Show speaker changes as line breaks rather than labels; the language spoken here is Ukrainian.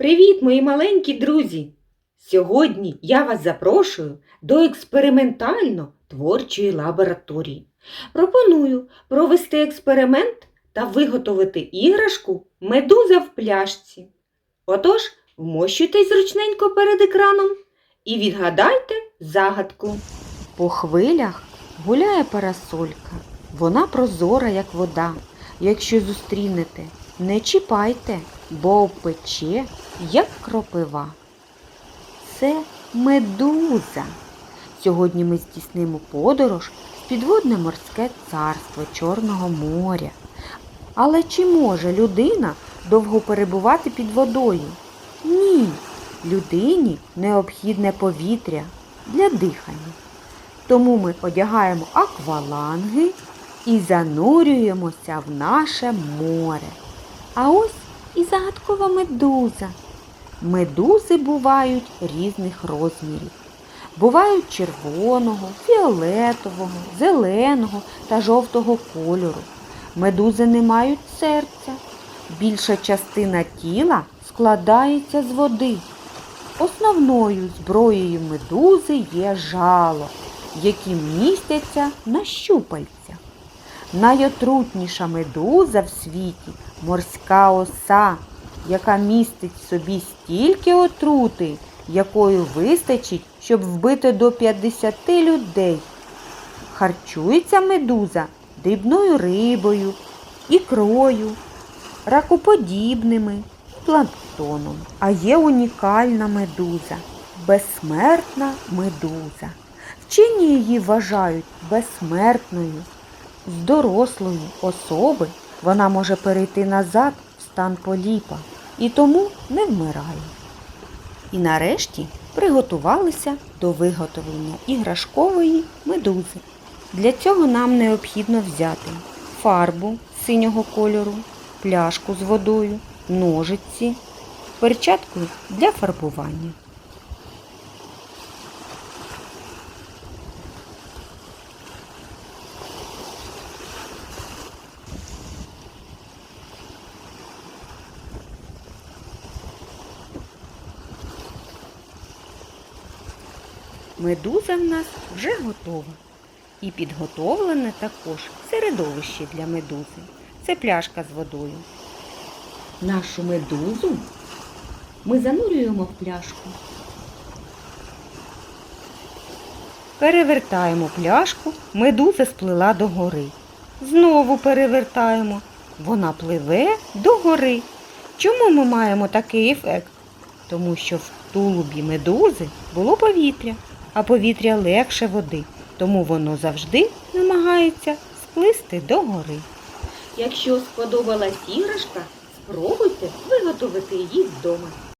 Привіт, мої маленькі друзі! Сьогодні я вас запрошую до експериментально творчої лабораторії. Пропоную провести експеримент та виготовити іграшку медуза в пляшці. Отож, вмощуйтесь зручненько перед екраном і відгадайте загадку. По хвилях гуляє парасолька. Вона прозора, як вода. Якщо зустрінете, не чіпайте, бо обпече, як кропива. Це медуза. Сьогодні ми здійснимо подорож в підводне морське царство Чорного моря. Але чи може людина довго перебувати під водою? Ні. Людині необхідне повітря для дихання. Тому ми одягаємо акваланги і занурюємося в наше море. А ось і загадкова медуза. Медузи бувають різних розмірів. Бувають червоного, фіолетового, зеленого та жовтого кольору. Медузи не мають серця. Більша частина тіла складається з води. Основною зброєю медузи є жало, які містяться на щупальцях. Найотрутніша медуза в світі морська оса, яка містить собі стільки отрути, якою вистачить, щоб вбити до 50 людей. Харчується медуза дрібною рибою, ікрою, ракоподібними, планктоном. А є унікальна медуза, безсмертна медуза. Вчені її вважають безсмертною. З дорослої особи вона може перейти назад в стан поліпа і тому не вмирає. І нарешті приготувалися до виготовлення іграшкової медузи. Для цього нам необхідно взяти фарбу синього кольору, пляшку з водою, ножиці, перчатку для фарбування. Медуза в нас вже готова. І підготовлене також середовище для медузи. Це пляшка з водою. Нашу медузу ми занурюємо в пляшку. Перевертаємо пляшку, медуза сплила до гори. Знову перевертаємо. Вона пливе до гори. Чому ми маємо такий ефект? Тому що в тулубі медузи було повітря, а повітря легше води, тому воно завжди намагається сплисти до гори. Якщо сподобалась іграшка, спробуйте виготовити її вдома.